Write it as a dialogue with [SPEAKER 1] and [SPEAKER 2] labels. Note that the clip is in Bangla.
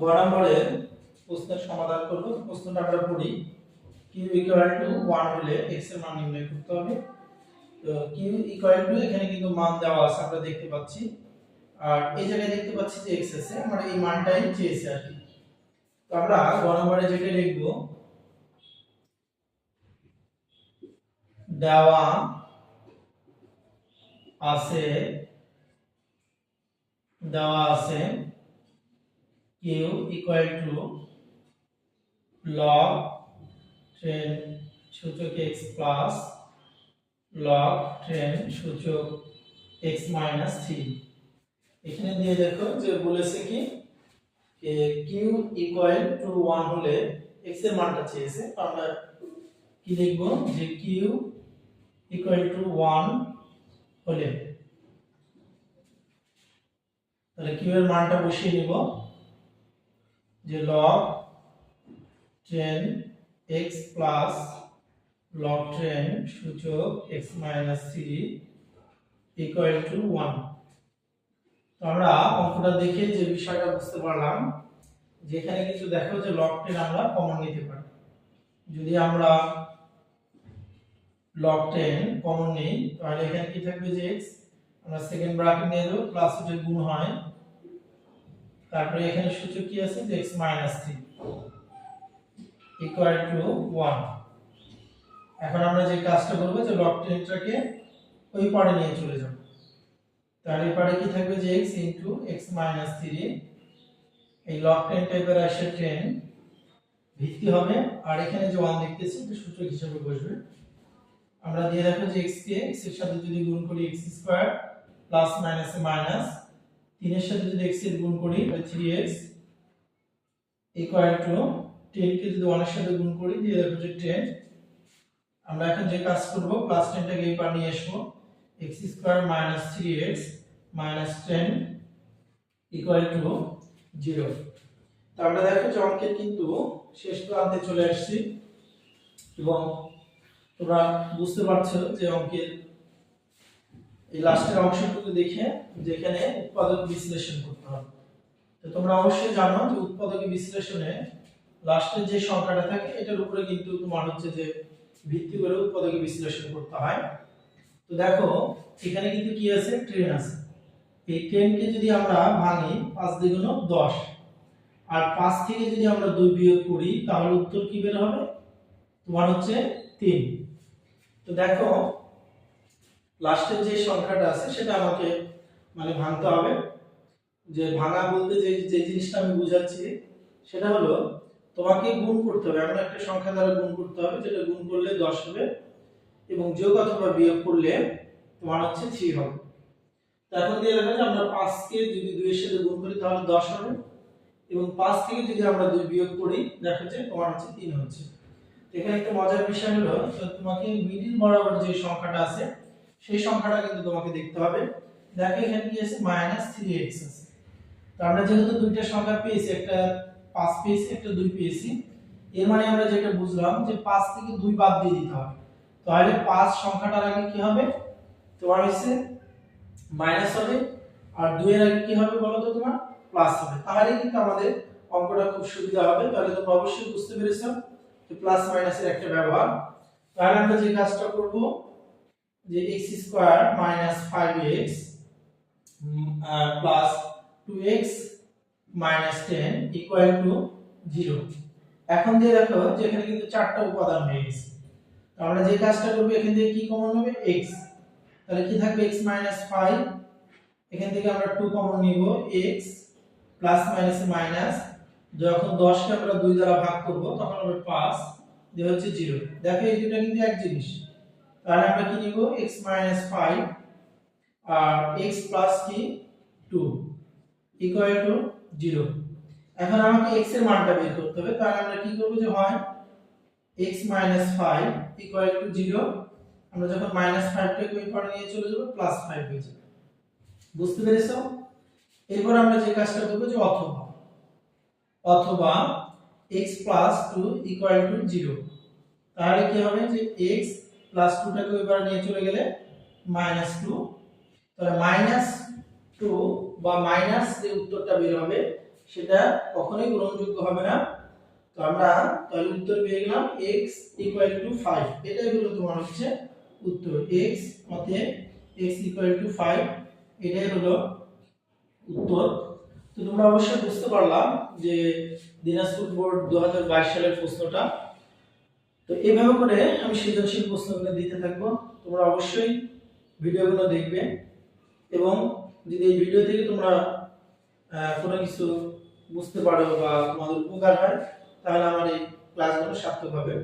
[SPEAKER 1] গ প্রশ্নের সমাধান করব। প্রশ্নটা আমরা পড়ি। কিউ ইকুয়াল টু হলে এক্সের মান নির্ণয় হবে। তো কিউ ইকুয়াল টু এখানে কিন্তু মান দেওয়া আছে, আমরা দেখতে পাচ্ছি। আর এই জায়গায় দেখতে পাচ্ছি যে এক্স আছে, আমরা এই মানটাই চেয়েছি আর কি। তো আমরা গ নম্বরে যেটা লিখব, দেওয়া আছে দেওয়া আছে কিউ ইকুয়াল টু log 10 সূচক x প্লাস log 10 সূচক x মাইনাস 3 এখানে দিয়ে দেখো যে বলেছে কি? q ইকুয়াল টু 1 হলে x এর মানটা চেয়েছে। আমরা কি লিখব যে q ইকুয়াল টু 1 হলে তাহলে q এর মানটা বসিয়ে নিব। যে log 10 x প্লাস log 10 সূচক x মাইনাস 3 ইকুয়াল টু 1 তো আমরা অঙ্কটা দেখে যে বিষয়টা বুঝতে পারলাম, যে এখানে কিন্তু দেখো যে log 10 আমরা কমন নিতে পারি। যদি আমরা log 10 কমন নেই, তাহলে এখানে কি থাকবে যে x? আমরা সেকেন্ড ব্র্যাকেট নিয়ে দেব প্লাস গুণ হয় তারপরে এখানে সূচক কি আছে? যে x মাইনাস 3 ইকুয়াল টু 1 এখন আমরা যে কাজটা করব, যে log 10টাকে ওই পারে নিয়ে চলে যাব। তাহলে এই পারে কি থাকবে যে x x 3 এই log 10 টাইপের আসে 10 ভিত্তি হবে। আর এখানে যে 1 দেখতেছি, এটা সূচক হিসেবে বসবে। আমরা দিয়ে রাখব যে x কে, x এর সাথে যদি গুণ করি x square plus minus minus 3 এর সাথে যদি x এর গুণ করি তাহলে 3x ইকুয়াল টু 10 কে যদি 1 এর সাথে গুণ করি, দিয়ে রাখব যে 10 আমরা এখন যে কাজ করব প্লাস 10 টাকে এই পার নিয়ে আসব, x square minus 3x minus 10 equal to 0 তো আমরা দেখো যে অঙ্কের কিন্তু শেষ প্রান্তে চলে আসছি, এবং তোমরা বুঝতে পারছ যে অঙ্কের এই লাস্টের অংশটুকু দেখে যেখানে উৎপাদক বিশ্লেষণ করতে হবে। তো তোমরা অবশ্যই জানো যে উৎপাদক বিশ্লেষণে লাস্টের যে সংখ্যাটা থাকে, এটার উপরে কিন্তু তোমার হচ্ছে যে ভিত্তি করে উৎপাদক বিশ্লেষণ করতে হয়। তো দেখো, এখানে কিন্তু কি আছে? ট্রেন আছে। এই ট্রেনকে যদি আমরা ভাঙি, পাঁচ দ্বিগুণ দশ। আর পাঁচ থেকে যদি আমরা দুই বিয়োগ করি, তাহলে উত্তর কি বের হবে? তোমার হচ্ছে তিন। তো দেখো লাস্টের যে সংখ্যাটা আছে, সেটা আমাকে মানে ভাঙতে হবে। যে ভাঙা বলতে যে যে জিনিসটা আমি বুঝাচ্ছি, সেটা হলো তোমাকে গুণ করতে হবে। এমন একটা সংখ্যা দ্বারা গুণ করতে হবে, যেটা গুণ করলে দশ হবে এবং যোগ অথবা বিয়োগ করলে তোমার হচ্ছে থ্রি হবে। এখন দিয়ে রাখা যে আমরা পাঁচকে যদি দুইয়ের সাথে গুণ করি, তাহলে দশ হবে। এবং পাঁচ থেকে যদি আমরা দুই বিয়োগ করি, দেখা যায় তোমার হচ্ছে তিন হচ্ছে। এখানে একটা মজার বিষয় হলো তোমাকে মিডিল বরাবর যে সংখ্যাটা আছে সেই সংখ্যাটা কিন্তু তোমাকে দেখতে হবে। দেখো, এখানে কি আছে? মাইনাস থ্রি এক্স আছে। তো আমরা যেহেতু দুইটা সংখ্যা পেয়েছি, একটা পাঁচ পেয়েছি, একটা দুই পেয়েছি, এর মানে আমরা যেটা বুঝলাম যে পাঁচ থেকে দুই বাদ দিয়ে দিতে হবে। তাহলে পাঁচ সংখ্যাটার আগে কি হবে? তোমার হচ্ছে মাইনাস হবে, আর দুইয়ের আগে কি হবে বলো তো তোমার? প্লাস হবে। তাহলে কিন্তু আমাদের অঙ্কটা খুব সুবিধা হবে। তাহলে তোমরা অবশ্যই বুঝতে পেরেছ যে প্লাস মাইনাসের একটা ব্যবহার। তাহলে আমরা যে কাজটা করব যে x square minus 5x plus 2x minus 10 equal to 0 এখন দিয়ে দেখো যে এখানে কিন্তু চারটা উপাদান হয়ে গেছে। আমরা যে কাজটা করব, এখান থেকে কি কমন হবে? x তাহলে কি থাকবে? x মাইনাস 5 এখান থেকে আমরা 2 কমন নিব, x প্লাস মাইনাস মাইনাস যখন 10 কে আমরা 2 দ্বারা ভাগ করব, তখন হবে 5 দিয়ে হচ্ছে 0 দেখো এই দুটো কিন্তু এক জিনিস। তাহলে আমরা কি নিব? x 5 আর x কি? 2 ইকুয়াল টু 0 এখন আমাকে x এর মানটা বের করতে হবে। তাহলে আমরা কি করব যে হয় x 5 ইকুয়াল টু 0 আমরা যখন -5 টাকে ওই পারে নিয়ে চলে যাব প্লাস 5 হয়ে যাবে। বুঝতে পেরেছ? এরপর আমরা যে কাজটা করব যে অথবা। অথবা x 2 ইকুয়াল টু 0 তাহলে কি হবে? যে x প্লাস 2 টাকে ওইবার নিয়ে চলে গেলে মাইনাস 2 তাহলে মাইনাস 2 বা মাইনাস যে উত্তরটা বের হবে, সেটা কখনোই গ্রহণযোগ্য হবে না। তো আমরা তাহলে উত্তর পেয়ে গেলাম x ইকুয়াল টু 5 এটাই হলো তোমার হচ্ছে উত্তর। x অতএব x ইকুয়াল টু 5 এটাই হলো উত্তর। তো তোমরা অবশ্যই বুঝতে পারলাম যে দিনাজপুর বোর্ড 2022 সালের প্রশ্নটা তো এইভাবে করে আমি সৃজনশীল প্রশ্নগুলো দিতে থাকব। তোমরা অবশ্যই ভিডিওগুলো দেখবে এবং যদি এই ভিডিও থেকে তোমরা কোনো কিছু বুঝতে পারো বা তোমাদের উপকার হয়, তাহলে আমার এই ক্লাসগুলো সার্থক হবে।